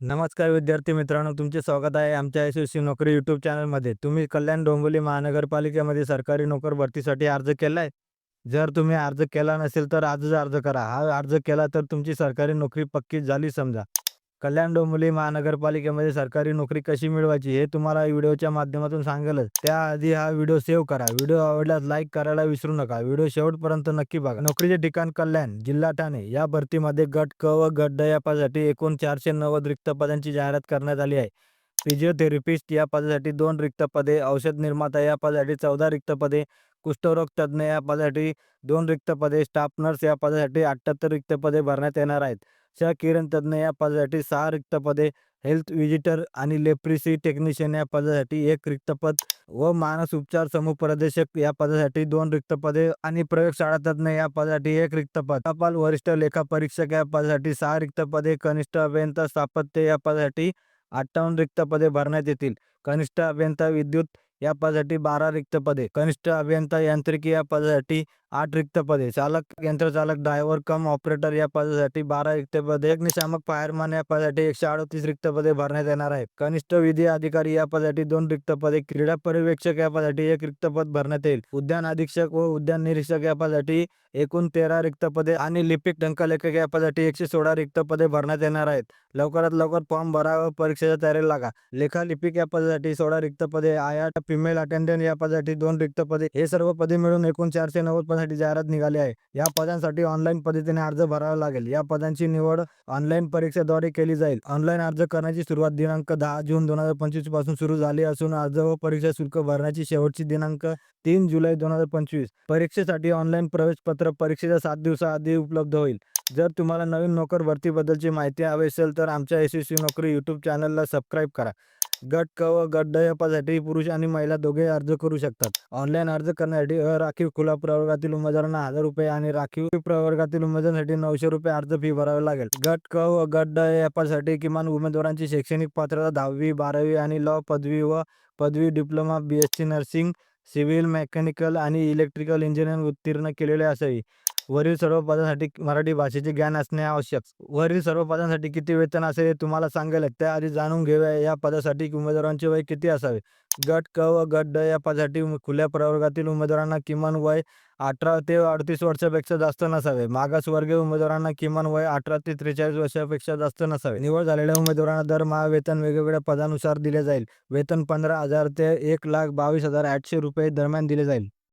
नमस्कार विद्यार्थी मित्रांनो तुमचे स्वागत आहे आमच्या यशस्वी नोकरी यूट्यूब चॅनलमध्ये. तुम्ही कल्याण डोंबिवली महानगरपालिकेमध्ये सरकारी नोकर भरतीसाठी अर्ज केला आहे जर तुम्ही अर्ज केला नसेल तर आजच अर्ज करा. हा अर्ज केला तर तुमची सरकारी नोकरी पक्की झाली समजा. कल्याण डोंबिवली महानगरपालिकेमध्ये सरकारी नोकरी कशी मिळवायची हे तुम्हाला व्हिडिओच्या माध्यमातून सांगेलच. त्याआधी हा व्हिडिओ सेव्ह करा. व्हिडिओ आवडल्यास लाईक करायला विसरू नका. व्हिडिओ शेवटपर्यंत नक्की बघा. नोकरीचे ठिकाण कल्याण जिल्हा ठाणे. या भरतीमध्ये गट क व गट ड या पदासाठी एकूण चारशे नव्वद रिक्त पदांची जाहिरात करण्यात आली आहे. फिजिओथेरपिस्ट या पदासाठी दोन रिक्त पदे औषध निर्माता या पदासाठी चौदा रिक्त पदे कुष्ठरोग तज्ज्ञ या पदासाठी दोन रिक्त पदे स्टाफ नर्स या पदासाठी अठ्ठ्याहत्तर रिक्त पदे भरण्यात येणार आहेत. श किरण तज्ज्ञ या पदासाठी सहा रिक्त पदे हेल्थ विजिटर आणि लेप्रिसी टेक्निशियन या पदासाठी एक रिक्त पद व मानस उपचार समुपदेशक या पदासाठी दोन रिक्त पदे आणि प्रयोगशाळा तज्ज्ञ या पदासाठी एक रिक्त पद टपाल वरिष्ठ लेखा परीक्षक या पदासाठी सहा रिक्त पदे कनिष्ठ अभियंता स्थापत्य या पदासाठी अठ्ठावन्न रिक्त पदे भरण्यात येतील. कनिष्ठ अभियंता विद्युत या पदासाठी बारा रिक्त पदे कनिष्ठ अभियंता यांत्रिकी या पदासाठी आठ रिक्त पदे. चालक यंत्रचालक ड्रायव्हर कम ऑपरेटर या पदासाठी बारा रिक्त पदे. अग्निशामक फायरमॅन या पदासाठी एकशे अडतीस रिक्त पदे भरण्यात येणार आहेत. कनिष्ठ विधी अधिकारी या पदासाठी दोन रिक्त पदे. क्रीडा पर्यवेक्षक या पदासाठी एक रिक्त पद भरण्यात येईल. उद्यान अधीक्षक व उद्यान निरीक्षक या पदासाठी एकूण तेरा रिक्त पदे आणि लिपिक टंकलेखक या पदासाठी एकशे सोळा रिक्त पदे भरण्यात येणार आहेत. लवकरात लवकर फॉर्म भरा व परीक्षेच्या तयारीला लागा. लेखा लिपिक या पदासाठी सोळा रिक्त पदे. आयाट फिमेल अटेंडंट या पदासाठी दोन रिक्त पदे. हे सर्व पदे मिळून एकूण चारशे नव्वद पदासाठी जाहिरात निघाली आहे. या पदांसाठी ऑनलाईन पद्धतीने अर्ज भरावा लागेल. या पदांची निवड ऑनलाईन परीक्षेद्वारे केली जाईल. ऑनलाईन अर्ज करण्याची सुरुवात दिनांक दहा जून दोन हजार पंचवीसपासून सुरू झाली असून अर्ज व परीक्षा शुल्क भरण्याची शेवटची दिनांक तीन जुलै दोन हजार पंचवीस. परीक्षेसाठी ऑनलाईन प्रवेश पत्र परीक्षेच्या सात दिवसाआधी उपलब्ध होईल. जर तुम्हाला नवीन नोकर भरतीबद्दलची माहिती हवी असेल तर आमच्या यशस्वी नोकरी यूट्यूब चॅनलला सबस्क्राईब करा. गट क व गट ड पुरुष आणि महिला दोघे अर्ज करू शकतात. ऑनलाईन अर्ज करण्यासाठी राखीव खुला प्रवर्गातील उमेदवारांना हजार रुपये आणि राखीव प्रवर्गातील उमेदवारांसाठी नऊशे रुपये अर्ज फी भरावी लागेल. गट क व गट ड किमान उमेदवारांची शैक्षणिक पात्रता दहावी बारावी आणि लॉ पदवी व पदवी diploma B S C nursing civil mechanical आणि इलेक्ट्रिकल इंजिनिअरिंग उत्तीर्ण केलेले असावी. वरील सर्व पदांसाठी मराठी भाषेचे ज्ञान असणे आवश्यक. वरील सर्व पदांसाठी किती वेतन असेल हे तुम्हाला सांगेल त्याआधी जाणून घेऊया या पदासाठी उमेदवारांचे वय किती असावे? गट क व गट ड या पदासाठी खुल्या प्रवर्गातील उमेदवारांना किमान वय अठरा ते अडतीस वर्षापेक्षा जास्त नसावे. मागासवर्गीय उमेदवारांना किमान वय अठरा ते त्रेचाळीस वर्षापेक्षा जास्त नसावे. निवड झालेल्या उमेदवारांना दरमहा वेतन वेगवेगळ्या पदानुसार दिले जाईल. वेतन पंधरा हजार ते एक लाख बावीस हजार आठशे रुपये दरम्यान दिले जाईल.